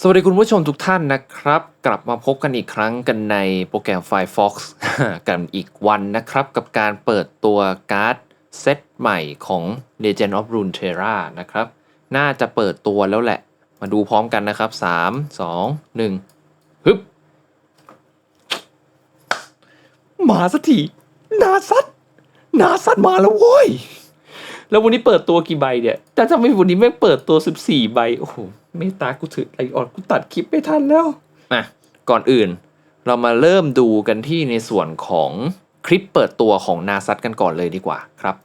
สวัสดีคุณผู้ชมทุกท่านนะครับ กลับมาพบกันอีกครั้งกันในโปรแกรม Firefox กันอีกวันนะครับ กับการเปิดตัวการ์ดเซตใหม่ของ Legend of Runeterra นะครับ น่าจะเปิดตัวแล้วแหละ มาดูพร้อมกันนะครับ 3 2 1ฮึบมาสักทีนาซัดนาซัดมาแล้วโว้ย แล้ววันนี้เปิดตัวกี่ใบเนี่ย แต่ทำไมวันนี้แม่งเปิดตัว14ใบ โอ้โหเมตตากูถือไอออดกูตัดคลิปไม่ทันแล้วอะก่อนอื่น เรามาเริ่มดูกันที่ในส่วนของคลิปเปิดตัวของนาซัตกันก่อนเลยดีกว่าครับ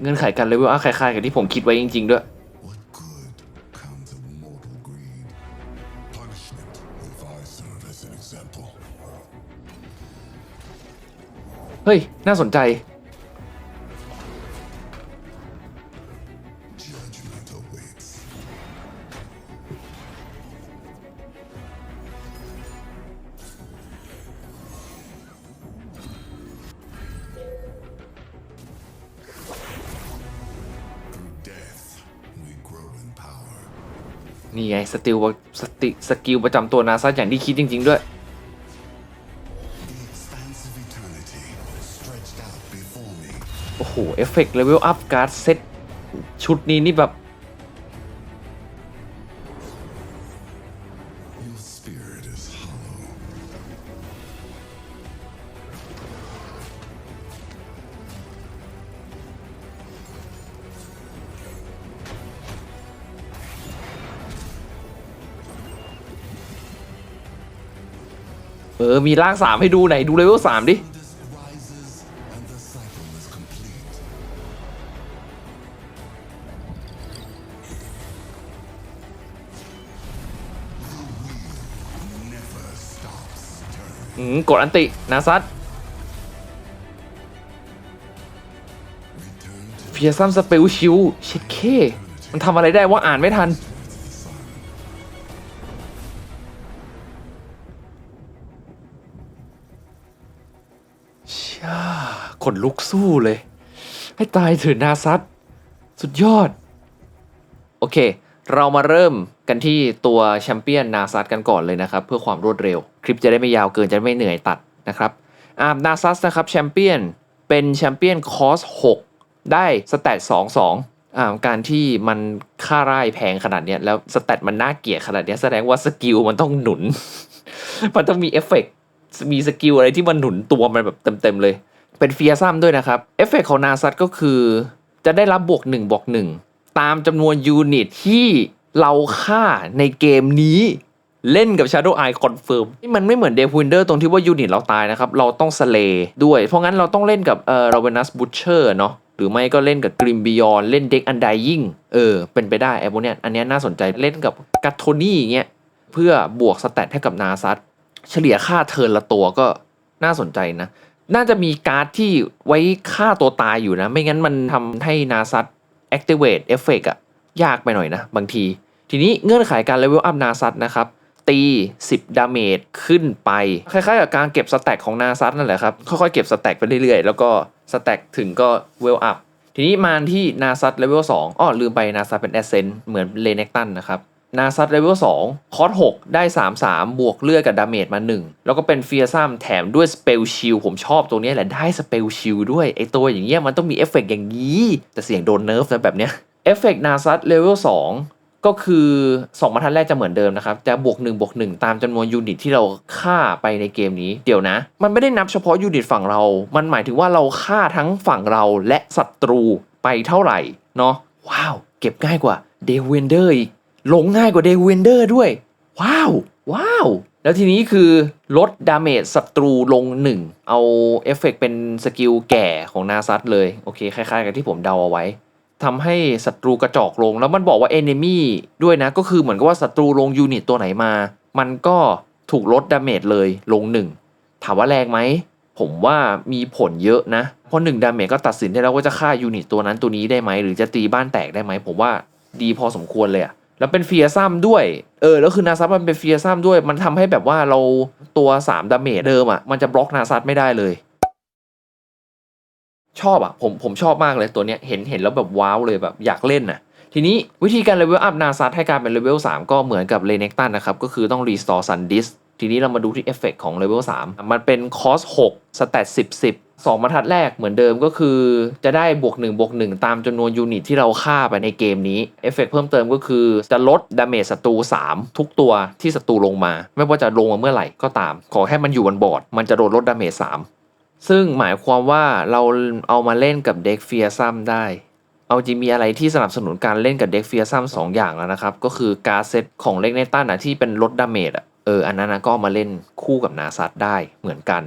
เงื่อนไขการเลเวลอัพคล้ายๆกับที่ผมคิดไว้จริง ๆ ด้วย เฮ้ย น่าสนใจ สติลสติสกิลประจำตัวนาซาอย่างที่คิดจริง ๆ ด้วย โอ้โห เอฟเฟกต์เลเวลอัพการ์ดเซตชุดนี้นี่แบบ เออ มีร่างสามให้ดูไหนดูเลเวลสามดิ อืม กดอันติ นาซัตเฟียซัมสเปลชิวเชิดเค มันทำอะไรได้ว่าอ่านไม่ทัน ช่าขนลุกสู้เลย ให้ตายเถือนาซัตสุดยอด โอเค เรามาเริ่มกันที่ตัวแชมเปี้ยนนาซัตกันก่อนเลยนะครับ เพื่อความรวดเร็ว คลิปจะได้ไม่ยาวเกินจะไม่เหนื่อยตัดนะครับอานาซัสนะครับแชมเปี้ยนเป็นแชมเปี้ยนคอส6ได้สแตท2 2อ่าการที่มันค่าร่ายแพงขนาดเนี้ยแล้วสแตทมันน่าเกลียดขนาดเนี้ยแสดงว่าสกิลมันต้องหนุน มันต้องมีเอฟเฟกต์ มีสกิลอะไรที่มันหนุนตัวมันแบบเต็มๆเลย เป็นเฟียซัมด้วยนะครับ เอฟเฟกต์ของนาซัตก็คือ จะได้รับบวก1บวก1ตามจำนวนยูนิตที่เราฆ่าในเกมนี้เล่นกับ Shadow Eye Confirm นี่มันไม่เหมือน Death Winder ตรงที่ว่ายูนิตเราตายนะครับ เราต้องสเลด้วย เพราะงั้นเราต้องเล่นกับเอ่อ Ravenous Butcher เนาะหรือไม่ก็เล่นกับ Grim Beyond เล่นเด็ก Undying เออ เป็นไปได้ไอ้พวกเนี้ยอันเนี้ยน่าสนใจเล่นกับกัตโทนี่อย่างเงี้ยเพื่อบวกสแตทให้กับนาซัต เฉลี่ยค่าเทิร์นละตัวก็น่าสนใจนะ น่าจะมีการ์ดที่ไว้ฆ่าตัวตายอยู่นะ ไม่งั้นมันทำให้นาซัต activate effect อะยากไปหน่อยนะ บางที ทีนี้เงื่อนไขการ level up นาซัตนะครับตี 10 ดาเมจขึ้นไป คล้ายๆกับการเก็บสแต็กของนาซัตนั่นแหละครับ ค่อยๆเก็บสแต็กไปเรื่อยๆ แล้วก็สแต็กถึงก็เวลอัพ ทีนี้มาที่นาซัตเลเวล2อ้อลืมไปนาซัตเป็นแอสเซนต์เหมือนเลเน็กตันนะครับ นาซัตเลเวล2คอร์ส6ได้ 3 3 บวกเลือดกับดาเมจมา 1 แล้วก็เป็นเฟียซัมแถมด้วยสเปลชิลผมชอบตัวนี้แหละได้สเปลชิลด้วย ไอตัวอย่างเงี้ยมันต้องมีเอฟเฟกต์อย่างนี้ แต่เสียงโดนเนิร์ฟนะแบบเนี้ยเอฟเฟกต์นาซัตเลเวล2ก็คือ 2บรรทัดแรกจะเหมือนเดิมนะครับ จะบวก 1 บวก 1 ตามจำนวนยูนิตที่เราฆ่าไปในเกมนี้ เดี๋ยวนะ มันไม่ได้นับเฉพาะยูนิตฝั่งเรา มันหมายถึงว่าเราฆ่าทั้งฝั่งเราและศัตรูไปเท่าไหร่ เนาะว้าว เก็บง่ายกว่าเดวินเดอร์อีก หลงง่ายกว่าเดวินเดอร์ด้วย ว้าว ว้าว แล้วทีนี้คือลดดาเมจศัตรูลง 1 เอาเอฟเฟกต์เป็นสกิลแก่ของนาซัตเลย โอเค คล้ายๆ กับที่ผมเดาเอาไว้ทำให้ศัตรูกระจอกลง แล้วมันบอกว่า enemy ด้วยนะ ก็คือเหมือนกับว่าศัตรูลงยูนิตตัวไหนมา มันก็ถูกลดดาเมจเลยลง 1 ถามว่าแรงไหม ผมว่ามีผลเยอะนะ เพราะหนึ่งดาเมจก็ตัดสินได้แล้วว่าจะฆ่ายูนิตตัวนั้นตัวนี้ได้ไหม หรือจะตีบ้านแตกได้ไหม ผมว่าดีพอสมควรเลยอะ แล้วเป็นเฟียซัมด้วย เออ แล้วคือนาซัตมันเป็นเฟียซัมด้วย มันทำให้แบบว่าเราตัว3ดาเมจเดิมอะ มันจะบล็อกนาซัตไม่ได้เลย ชอบอะ ผมผมชอบมากเลยตัวเนี้ย เห็นเห็นแล้วแบบว้าวเลยแบบอยากเล่นน่ะ ทีนี้วิธีการเลเวลอัพนาซัตให้กลารเป็นเลเวล3ก็เหมือนกับเลเน็กตันนะครับ ก็คือต้องรีสตอร์ซันดิสทีนี้เรามาดูที่เอฟเฟกของเลเวล3มันเป็นคอส6สเตต10 10 2บรรทัดแรกเหมือนเดิมก็คือ จะได้บวก1บวก1ตามจำนวนยูนิตที่เราฆ่าไปในเกมนี้เอฟเฟกเพิ่มเติมก็คือจะลดดาเมจศัตรู3 ทุกตัวที่ศัตรูลงมา ไม่ว่าจะลงมาเมื่อไหร่ก็ตาม ขอแค่มันอยู่บนบอร์ด มันจะโดนลดดาเมจ3ซึ่งหมายความว่าเราเอามาเล่นกับเด็กเฟียซัมได้เอาจริงมีอะไรที่สนับสนุนการเล่นกับเด็กเฟียซัมสองอย่างแล้วนะครับ ก็คือการเซตของเล็กเนตันอะที่เป็นลดดาเมจอะเอออันนั้นนะก็มาเล่นคู่กับนาซัตได้เหมือนกัน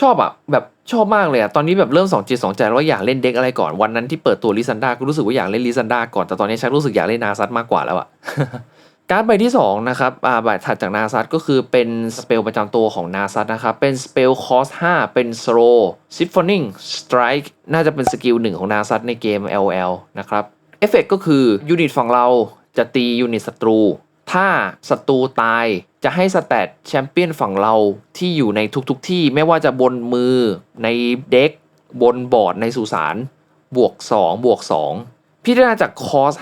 ชอบอะแบบ ชอบมากเลยอะตอนนี้แบบเริ่มสองจิตสองใจแล้วว่าอยากเล่นเด็กอะไรก่อนวันนั้นที่เปิดตัวลิซันดาก็รู้สึกว่าอยากเล่นลิซันดาก่อนแต่ตอนนี้ชักรู้สึกอยากเล่นนาซัตมากกว่าแล้วอะการ์ดใบที่2นะครับอ่าใบถัดจากนาซัตก็คือเป็นสเปลประจำตัวของนาซัตนะครับ เป็นสเปลคอส5เป็น Slow Siphoning Strike น่าจะเป็นสกิลหนึ่งของนาซัตในเกม LL นะครับ เอฟเฟกก็คือยูนิตฝั่งเราจะตียูนิตศัตรู ถ้าศัตรูตายจะให้สแตทแชมเปี้ยนฝั่งเราที่อยู่ในทุกๆทที่ไม่ว่าจะบนมือในเด็ก บนบอร์ดในสุสานบวก 2 บวก 2 พิจารณาจากคอส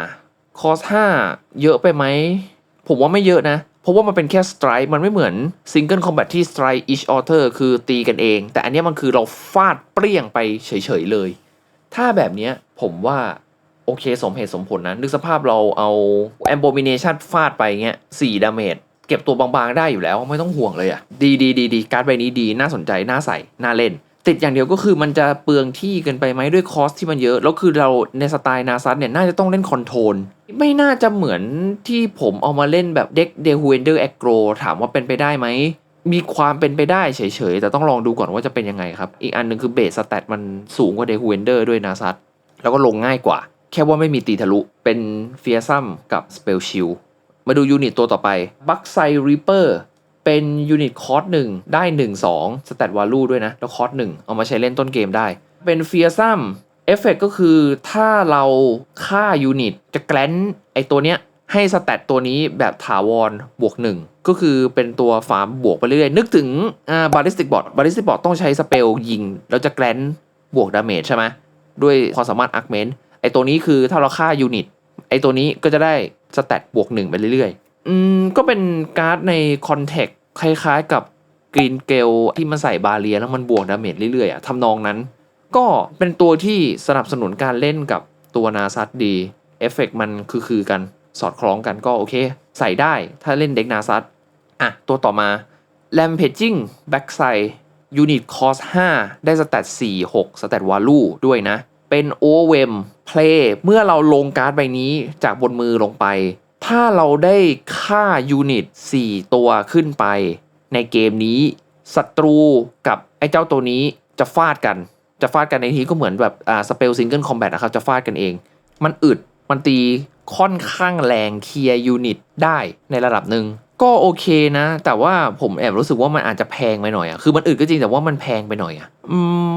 5คอส5เยอะไปไหม ผมว่าไม่เยอะนะ เพราะว่ามันเป็นแค่สไตร์มันไม่เหมือนซิงเกิลคอมแบทที่สไตร์ each other คือตีกันเอง แต่อันนี้มันคือเราฟาดเปรี้ยงไปเฉยๆเลย ถ้าแบบนี้ผมว่า โอเคสมเหตุสมผลนะ นึกสภาพเราเอา Abomination ฟาดไปเงี้ยสี่ดาเมจเก็บตัวบางๆได้อยู่แล้วไม่ต้องห่วงเลยอะ่ะดีดีดีดีการ์ดใบนี้ดีน่าสนใจน่าใส่น่าเล่น ติดอย่างเดียวก็คือมันจะเปลืองที่เกินไปไหมด้วยคอสที่มันเยอะ แล้วคือเราในสไตล์นาซัตเนี่ยน่าจะต้องเล่นคอนโทรลไม่น่าจะเหมือนที่ผมเอามาเล่นแบบเด็กเดฮูเอนเดอร์แอโกรถามว่าเป็นไปได้ไหมมีความเป็นไปได้เฉยๆ แต่ต้องลองดูก่อนว่าจะเป็นยังไงครับ อีกอันหนึ่งคือเบสสแตทมันสูงกว่าเดฮูเอนเดอร์ด้วยนาซัตแล้วก็ลงง่ายกว่า แค่ว่าไม่มีตีทะลุเป็นเฟียซัมกับสเปลชิลมาดูยูนิตตัวต่อไปบัคไซริเปอร์เป็นยูนิตคอร์สหนึ่งได้ 1 2สแตทวาลูด้วยนะ แล้วคอร์สหนึ่งเอามาใช้เล่นต้นเกมได้ เป็นเฟียซัมเอฟเฟกก็คือถ้าเราฆ่ายูนิตจะแกลนไอตัวเนี้ยให้สแตทตัวนี้แบบถาวรบวกหนึ่งก็คือเป็นตัวฟาร์มบวกไปเรื่อย นึกถึงอ่าบาลิสติกบอทบาลิสติกบอทต้องใช้สเปลยิง แล้วจะแกลนบวกดาเมจใช่ไหมด้วยความสามารถอาร์ m เมน ไอตัวนี้คือถ้าเราฆ่ายูนิตไอตัวนี้ก็จะได้สแตทบวกหนึ่งไปเรื่อยๆ อืมก็เป็นการ์ดในคอนเทกต์คล้ายๆกับกรีนเกลที่มันใส่บาเรียแล้วมันบวกดาเมจเรื่อยๆอะทำนองนั้น ก็เป็นตัวที่สนับสนุนการเล่นกับตัวนาซัตดีเอฟเฟกมันคือคือๆกันสอดคล้องกันก็โอเค ใส่ได้ถ้าเล่นเด็กนาซัตอะ ตัวต่อมา Rampaging Backside ยูนิตคอส5ได้สแตท4 6 สแตทวาลูด้วยนะ เป็นโอเวม เพลย์เมื่อเราลงการ์ดใบนี้จากบนมือลงไป ถ้าเราได้ค่ายูนิต4ตัวขึ้นไป ในเกมนี้ศัตรูกับไอ้เจ้าตัวนี้จะฟาดกัน จะฟาดกันในทีก็เหมือนแบบอ่าสเปลซิงเกิลคอมแบทนะครับจะฟาดกันเอง มันอึดมันตีค่อนข้างแรงเคลียร์ยูนิตได้ในระดับหนึ่ง ก็โอเคนะ แต่ว่าผมแอบรู้สึกว่ามันอาจจะแพงไปหน่อยอะคือมันอึดก็จริงแต่ว่ามันแพงไปหน่อยอะ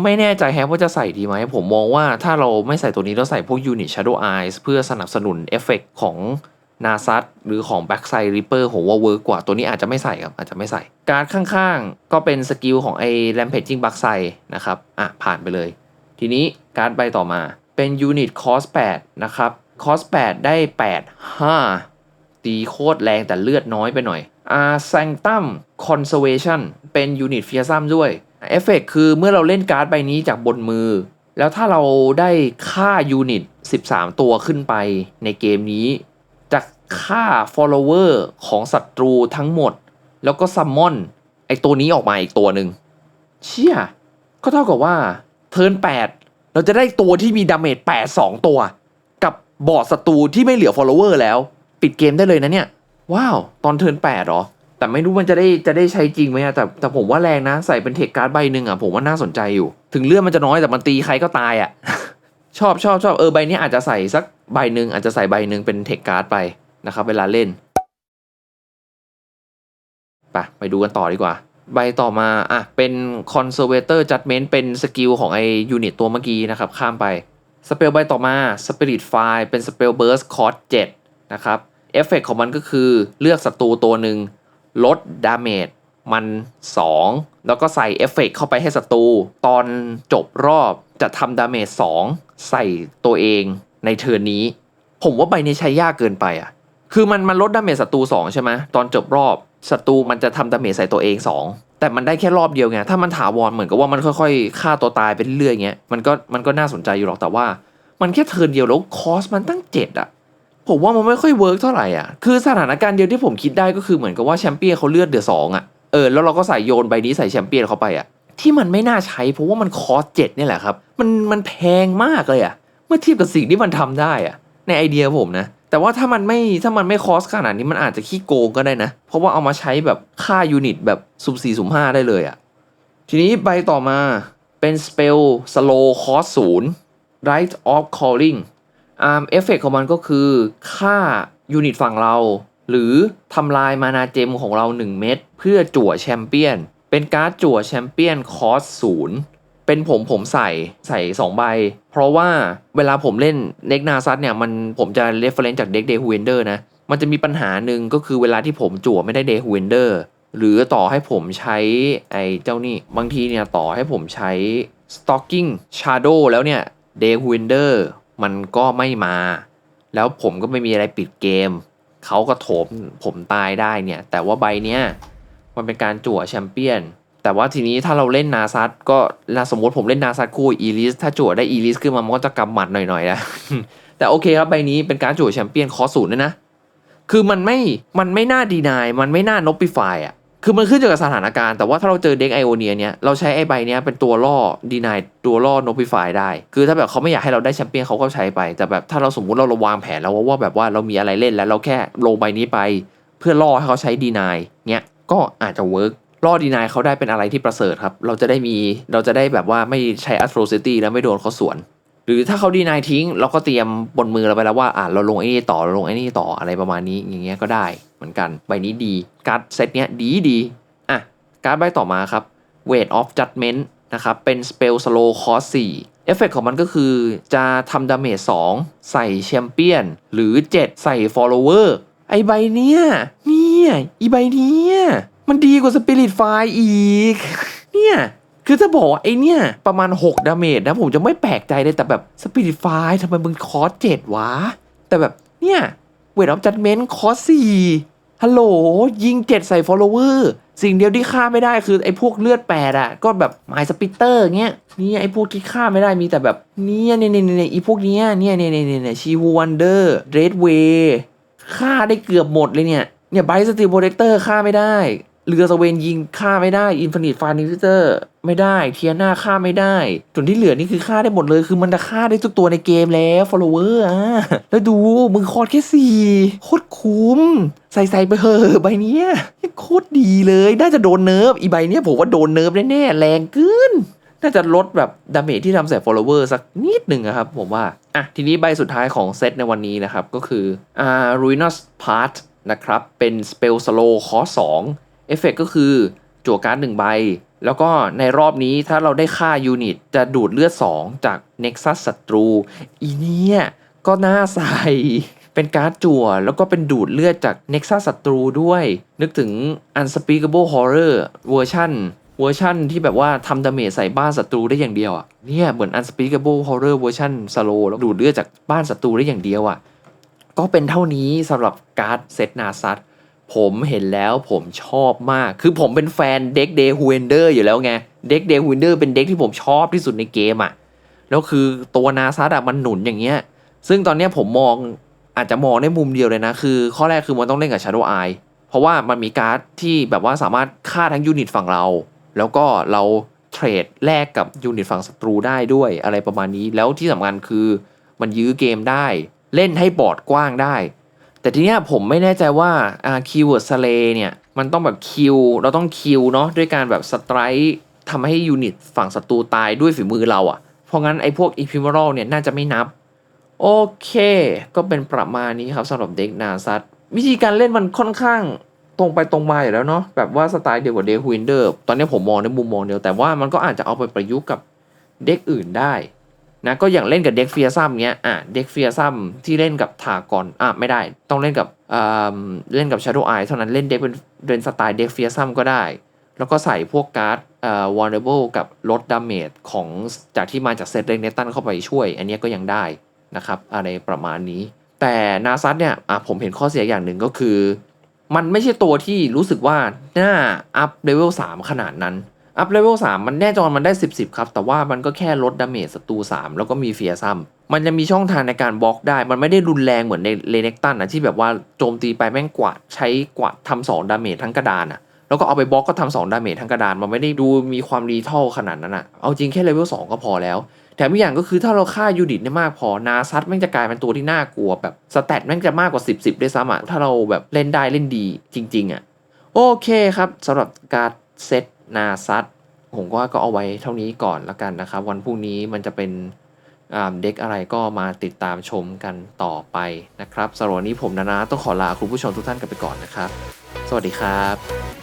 ไม่แน่ใจแฮะว่าจะใส่ดีไหม ผมมองว่าถ้าเราไม่ใส่ตัวนี้เราใส่พวกยูนิต Shadow Eyes เพื่อสนับสนุนเอฟเฟกของนาซัตหรือของ Backside Reaper ผมว่าเวิร์กกว่าตัวนี้อาจจะไม่ใส่ครับ อาจจะไม่ใส่ การดข้างๆ ก็เป็นสกิลของไอ้ Rampaging Backside นะครับ อะ ผ่านไปเลย ทีนี้การ์ดใบต่อมาเป็นยูนิตคอส8นะครับคอส8ได้ 8 5 ตีโคตรแรงแต่เลือดน้อยไปหน่อยอาแซงตัมคอนเซเวชันเป็นยูนิตเฟียซัมด้วยเอฟเฟกคือเมื่อเราเล่นการ์ดใบนี้จากบนมือ แล้วถ้าเราได้ค่ายูนิต 13 ตัวขึ้นไปในเกมนี้ จะค่า follower ของศัตรูทั้งหมด แล้วก็ซัมมอนไอตัวนี้ออกมาอีกตัวหนึ่งเชี่ย ก็เท่ากับว่าเทิร์น8 เราจะได้ตัวที่มีดาเมจ8 2 ตัว กับบอดศัตรูที่ไม่เหลือ follower แล้ว ปิดเกมได้เลยนะเนี่ย ว้าว ตอนเทิร์น8หรอ แต่ไม่รู้มันจะได้จะได้ใช้จริงไหมอะแต่แต่ผมว่าแรงนะใส่เป็นเทคการ์ดใบหนึ่งอะผมว่าน่าสนใจอยู่ ถึงเลือดมันจะน้อยแต่มันตีใครก็ตายอะชอบชอบชอบเออใบนี้อาจจะใส่สักใบหนึ่งอาจจะใส่ใบหนึ่งเป็นเทคการ์ดไปนะครับเวลาเล่นไปไปดูกันต่อดีกว่า ใบต่อมาอะเป็น Conservator Judgment เป็นสกิลของไอยูนิตตัวเมื่อกี้นะครับ ข้ามไป สเปลใบต่อมา Spirit Fire เป็น Spell Burst Cost 7นะครับ เอฟเฟกของมันก็คือเลือกศัตรูตัวหนึ่งลดดาเมจมัน 2 แล้วก็ใส่เอฟเฟกเข้าไปให้ศัตรู ตอนจบรอบจะทำดาเมจ2ใส่ตัวเองในเทิร์นนี้ ผมว่าใบนี้ใช้ยากเกินไปอะ คือมันมันลดดาเมจศัตรู2ใช่ไหมตอนจบรอบศัตรูมันจะทำดาเมจใส่ตัวเอง 2 แต่มันได้แค่รอบเดียวไง ถ้ามันถาวรเหมือนกับว่ามันค่อยๆฆ่าตัวตายไปเรื่อยๆเงี้ยมันก็มันก็น่าสนใจอยู่หรอกแต่ว่า มันแค่เทิร์นเดียวแล้วคอสมันตั้งเจ็ดอะ ผมว่ามันไม่ค่อยเวิร์กเท่าไหร่อะ คือสถานการณ์เดียวที่ผมคิดได้ก็คือเหมือนกับว่าแชมเปี้ยนเขาเลือดเดือดสองอะ เออแล้วเราก็ใส่โยนใบนี้ใส่แชมเปี้ยนเข้าไปอะ ที่มันไม่น่าใช้เพราะว่ามันคอสเจ็ดนี่แหละครับ มันมันแพงมากเลยอะ เมื่อเทียบกับสิ่งที่มันทำได้อะ ในไอเดียผมนะ แต่ว่าถ้ามันไม่ถ้ามันไม่คอสขนาดนี้มันอาจจะขี้โกงก็ได้นะ เพราะว่าเอามาใช้แบบค่ายูนิตแบบสุ่มสี่สุ่มห้าได้เลยอะ ทีนี้ใบต่อมาเป็น spell slow cost ศูนย์ right of calling อ่า เอฟเฟกของมันก็คือค่ายูนิตฝั่งเรา หรือทำลายมานาเจมของเรา 1 เม็ดเพื่อจั่วแชมเปี้ยน เป็นการ์ดจั่วแชมเปี้ยนคอสศูนย์เป็นผมผมใส่ใส่ 2 ใบ เพราะว่าเวลาผมเล่นเด็กนาซัตเนี่ยมันผมจะเรฟเฟรนซ์จากเด็กเดฮูเวนเดอร์นะ มันจะมีปัญหาหนึ่งก็คือเวลาที่ผมจั่วไม่ได้เดฮูเวนเดอร์หรือต่อให้ผมใช้ไอ้เจ้านี่ บางทีเนี่ยต่อให้ผมใช้ Stalking Shadow แล้วเนี่ย Day Winder มันก็ไม่มา แล้วผมก็ไม่มีอะไรปิดเกม เขาก็โถมผมตายได้เนี่ย แต่ว่าใบเนี้ยมันเป็นการจั่วแชมเปี้ยน แต่ว่าทีนี้ถ้าเราเล่นนาซัตก็สมมติผมเล่นนาซัตคู่อีลิส ถ้าจั่วได้อีลิสขึ้นมามันก็จะกำหมัดหน่อยๆนะแต่โอเคครับใบนี้เป็นการจั่วแชมเปี้ยนคอศูนย์ด้วยนะ คือมันไม่ มันไม่น่าดีนาย มันไม่น่านอปิฟายอะ คือมันขึ้นอยู่กับสถานการณ์ แต่ว่าถ้าเราเจอเด็กไอโอเนียเนี่ยเราใช้ไอใบเนี้ยเป็นตัวล่อดีนายตัวล่อนอปิฟายได้ คือถ้าแบบเขาไม่อยากให้เราได้แชมเปี้ยนเขาก็ใช้ไป แต่แบบถ้าเราสมมุติเราราวางแผนแล้วว่าแบบว่าเรามีอะไรเล่นแล้วเราแค่ลงใบนี้ไป เพื่อล่อให้เขาใช้ดีนายเนี่ยก็อาจจะเวิร์กล่อดีนายเขาได้เป็นอะไรที่ประเสริฐครับ เราจะได้มีเราจะได้แบบว่าไม่ใช้ atrocity แล้วไม่โดนเขาสวน หรือถ้าเขาดีนายทิ้ง เราก็เตรียมบนมือเราไปแล้วว่าอ่าเราลงไอ้นี่ต่อเราลงไอ้นี่ต่ออะไรประมาณนี้อย่างเงี้ยก็ได้เหมือนกันใบนี้ดีการ์ดเซตเนี้ยดีดีอะการ์ดใบต่อมาครับ Weight of Judgment นะครับเป็น Spell Slow Cost 4เอฟเฟกของมันก็คือจะทำดาเมจ2ใส่แชมเปี้ยน หรือ 7 ใส่ follower ไอใบเนี้ยเนี่ยอีใบเนี้ยมันดีกว่า Spirit Fire อีก เนี่ย คือถ้าบอกว่าไอเนี่ย ประมาณ 6 ดาเมจนะผมจะไม่แปลกใจเลยแต่แบบสปิริตไฟทำไมมึงคอสเจ็ดวะ แต่แบบเนี่ยเวทออฟจัดเมนต์คอสสี่ฮัลโหล ยิง7ใส่ follower สิ่งเดียวที่ฆ่าไม่ได้คือไอ้พวกเลือดแปดอะก็แบบไมสปิเตอร์เงี้ยเนี่ยไอ้พวกที่ฆ่าไม่ได้มีแต่แบบเนี่ยเนี่ยเนี่ยเนี่ยไอ้พวกเนี้ยเนี่ยเนี่ยเนี่ยเนี่ยชีวูวันเดอร์เรดเวย์ฆ่าได้เกือบหมดเลยเนี่ยเนี่ยไบสติโปรเทคเตอร์ฆ่าไม่ได้ เรือสเวนยิงฆ่าไม่ได้อินฟินิตฟานิฟิเตอร์ไม่ได้เทียนาฆ่าไม่ได้ส่วนที่เหลือนี่คือฆ่าได้หมดเลย คือมันจะฆ่าได้ทุกตัวในเกมแล้ว follower อะแล้วดูมึงคอร์ดแค่สี่โคตรคุ้ม ใส่ใส่ไปเถอะใบเนี้ยโคตรดีเลยน่าจะโดนเนิร์ฟอีใบเนี้ยผมว่าโดนเนิร์ฟแน่ๆแรงเกินน่าจะลดแบบดาเมจที่ทำใส่ follower สักนิดหนึ่งครับผมว่าอะทีนี้ใบสุดท้ายของเซตในวันนี้นะครับก็คืออ่า ruinous part นะครับ เป็น spell slow cost 2 เอฟเฟกก็คือจั่วการ์ดหนึ่งใบ แล้วก็ในรอบนี้ถ้าเราได้ค่ายูนิต จะดูดเลือด 2 จาก Nexus ศัตรู อีเนี่ยก็น่าใส่เป็นการ์ดจั่ว แล้วก็เป็นดูดเลือดจาก Nexus ศัตรูด้วย นึกถึง Unspeakable Horror เวอร์ชันเวอร์ชันที่แบบว่าทำดาเมจใส่บ้านศัตรูได้อย่างเดียวอะเนี่ยเหมือน Unspeakable Horror เวอร์ชันสโลแล้วดูดเลือดจากบ้านศัตรูได้อย่างเดียวอะก็เป็นเท่านี้สำหรับการ์ดเซตนาซัต ผมเห็นแล้วผมชอบมาก คือผมเป็นแฟนเด็กเดฮูเอนเดอร์อยู่แล้วไง เด็กเดฮูเอนเดอร์เป็นเด็กที่ผมชอบที่สุดในเกมอะ่ะ แล้วคือตัวนาซัตอะมันหนุนอย่างเงี้ย ซึ่งตอนเนี้ยผมมองอาจจะมองในมุมเดียวเลยนะ คือข้อแรกคือมันต้องเล่นกับ Shadow Eye เพราะว่ามันมีการ์ดที่แบบว่าสามารถฆ่าทั้งยูนิตฝั่งเรา แล้วก็เราเทรดแลกกับยูนิตฝั่งศัตรูได้ด้วยอะไรประมาณนี้ แล้วที่สำคัญคือมันยื้อเกมได้ เล่นให้บอร์ดกว้างได้ แต่ทีเนี้ยผมไม่แน่ใจว่าคีย์เวิร์ดสเลเนี่ยมันต้องแบบคิวเราต้องคิวเนาะด้วยการแบบสไตร์ทำให้ยูนิตฝั่งศัตรูตายด้วยฝีมือเราอะ่ะ เพราะงั้นไอ้พวกอีพิม e ร a ลเนี่ยน่าจะไม่นับ โอเค ก็เป็นประมาณนี้ครับสำหรับเด็กนาซัตวิธีการเล่นมันค่อนข้างตรงไปตรงมาอยู่แล้วเนาะแบบว่าสไตล์เดียวกับเดฮ w นเดอร์ตอนนี้ผมมองในมุมมองเดียวแต่ว่ามันก็อาจจะเอาไปประยุกต์กับเด็กอื่นได้ นะก็อย่างเล่นกับเด็กเฟียซัมเงี้ยอะเด็กเฟียซัมที่เล่นกับทากอนอะไม่ได้ ต้องเล่นกับอ่าเล่นกับ Shadow Eye เท่านั้นเล่นเด็กเป็นเป็นสไตล์เด็กเฟียซัมก็ได้ แล้วก็ใส่พวกการ์ดเอ่อ vulnerable กับลดดาเมจของจากที่มาจากเซตเรนเนตันเข้าไปช่วย อันนี้ก็ยังได้นะครับอะไรประมาณนี้ แต่นาซัตเนี่ยอะผมเห็นข้อเสียอย่างหนึ่งก็คือ มันไม่ใช่ตัวที่รู้สึกว่าน่าอัพเลเวล3ขนาดนั้น อัพเลเวล3มันแน่จอนมันได้ 10 10 ครับ แต่ว่ามันก็แค่ลดดาเมจศัตรู3 แล้วก็มีเฟียซัมมันจะมีช่องทางในการบล็อกได้ มันไม่ได้รุนแรงเหมือนในเลเน็กตันนะที่แบบว่าโจมตีไปแม่งกวาดใช้กวาดทำสองดาเมจทั้งกระดานอะแล้วก็เอาไปบล็อกก็ทำสองดาเมจทั้งกระดาน มันไม่ได้ดูมีความรีเท่าขนาดนั้นอะเอาจริงแค่เลเวล2ก็พอแล้วแถมอีกอย่างก็คือถ้าเราฆ่ายูนิตได้มากพอนาซัตแม่งจะกลายเป็นตัวที่น่ากลัวแบบสแตทแม่งจะมากกว่า 10 10ด้วยซ้ำอะถ้าเราแบบเล่นได้เล่นดีจริง ๆอะโอเคครับสำหรับการเซต นาซัตผมว่าก็เอาไว้เท่านี้ก่อนละกันนะครับ วันพรุ่งนี้มันจะเป็นเด็กอะไรก็มาติดตามชมกันต่อไปนะครับสำหรับวันนี้ผมนานาต้องขอลาคุณผู้ชมทุกท่านกันไปก่อนนะครับ สวัสดีครับ